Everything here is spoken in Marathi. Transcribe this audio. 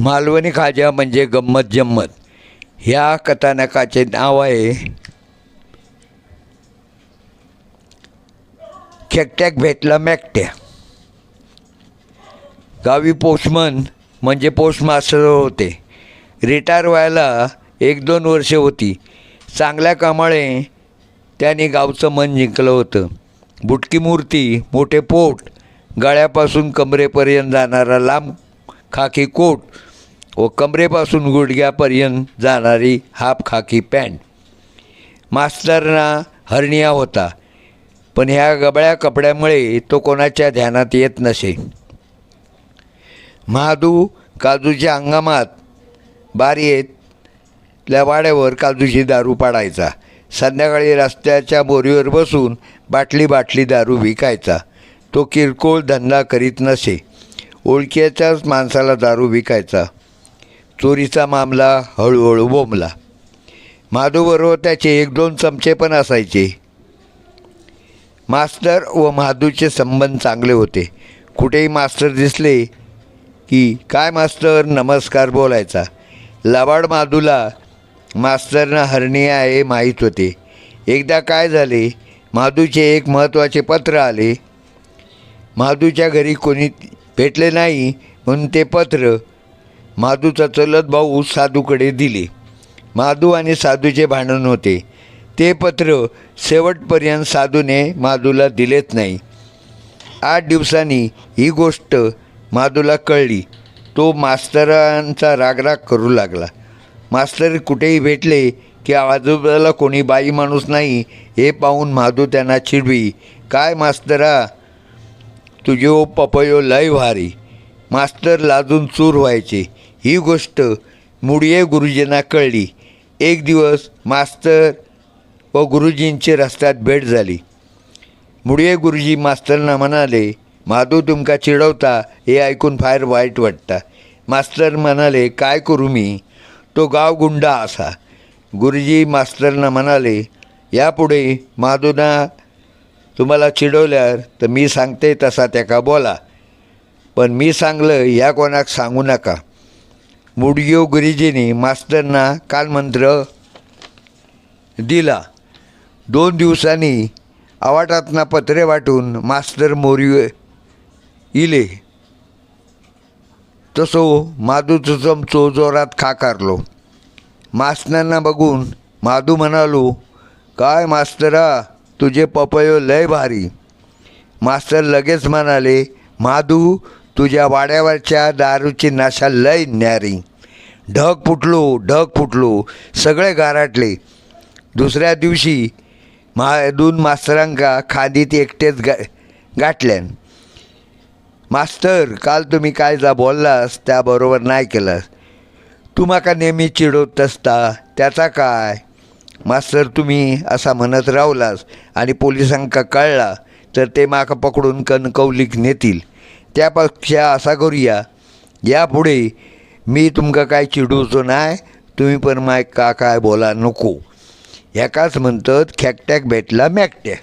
मालवणी खाज्या म्हणजे गंमत जम्मत. ह्या कथानकाचे नाव आहे खेकट्याक भेटला मॅकट्या. गावी पोस्टमन म्हणजे पोस्टमास्टर होते. रिटायर व्हायला एक दोन वर्षे होती. चांगल्या कामाळे त्याने गावचं मन जिंकलं होतं. बुटकी मूर्ती मोठे पोट गळ्यापासून कमरेपर्यंत जाणारा लांब खाकी कोट व कमरेपासून गुडघ्यापर्यंत जाणारी हाफ खाकी पॅन्ट. मास्तरना हरनिया होता पण ह्या गबळ्या कपड्यामुळे तो कोणाच्या ध्यानात येत नसे. महादू काजूच्या हंगामात बारीतल्या वाड्यावर काजूची दारू पाडायचा. संध्याकाळी रस्त्याच्या बोरीवर बसून बाटली बाटली दारू विकायचा. तो किरकोळ धंदा करीत नसे. ओळखीच्याच माणसाला दारू विकायचा. चोरीचा मामला हळूहळू बोंबला. माधूबरोबर त्याचे एक दोन चमचे पण असायचे. मास्तर व महादूचे संबंध चांगले होते. कुठेही मास्तर दिसले की काय मास्तर नमस्कार बोलायचा. लबाड माधूला मास्तरनं हरणी आहे माहीत होते. एकदा काय झाले? माधूचे एक महत्त्वाचे पत्र आले. माधूच्या घरी कोणी भेटले नाही म्हणून ते पत्र माधूचा चलत भाऊ साधूकडे दिले. माधू आणि साधूचे भांडण होते. ते पत्र शेवटपर्यंत साधूने माधूला दिलेच नाही. आठ दिवसांनी ही गोष्ट माधूला कळली. तो मास्तरांचा रागराग करू लागला. मास्तर कुठेही भेटले की आजूबाजूला कोणी बाई माणूस नाही हे पाहून माधू त्यांना चिडवी. काय मास्तरा तुझ्यो पपयो लय भारी. मास्तर लाजून चूर व्हायचे. ही गोष्ट मुडिये गुरुजींना कळली. एक दिवस मास्तर व गुरुजींची रस्त्यात भेट झाली. मुडिये गुरुजी मास्तरना म्हणाले माधू तुमका चिडवता हे ऐकून फार वाईट वाटतं. मास्तर म्हणाले काय करू मी? तो गाव गुंडा असा. गुरुजी मास्तरना म्हणाले यापुढे माधूना तुम्हाला चिडवल्यावर तर मी सांगते तसा त्याका बोला. पण मी सांगलं ह्या कोणाक सांगू नका. मुडगियो गुरुजीने मास्तरना कालमंत्र दिला. दोन दिवसांनी आवाटातना पत्रे वाटून मास्तर मोरी इले. तसो माधूचं चमचो जोरात खाकारलो. मास्तरांना बघून माधू म्हणालो काय मास्तरा तुझे पपयो लय भारी. मास्तर लगेच म्हणाले माधू तुझ्या वाड्यावरच्या दारूची नाशा लय न्यारी. ढग फुटलो ढग फुटलो सगळे गाराटले. दुसऱ्या दिवशी मा दोन मास्तरांका खादीत एकटेच गा गाठल्यान. मास्तर काल तुम्ही काय जा बोललास त्याबरोबर नाही केलास. तू माका नेहमी चिडवत असता त्याचा काय? मास्तर तुम्ही असा म्हणत रावलास आणि पोलिसांका कळला तर ते माका पकडून कणकवलीक नेतील. त्यापेक्षा असा करूया. यापुढे मी तुमका काय चिडवतो नाही तुम्ही पण माय का काय बोला नको. ह्याकाच म्हणतात खेकट्याक भेटला मॅकट्या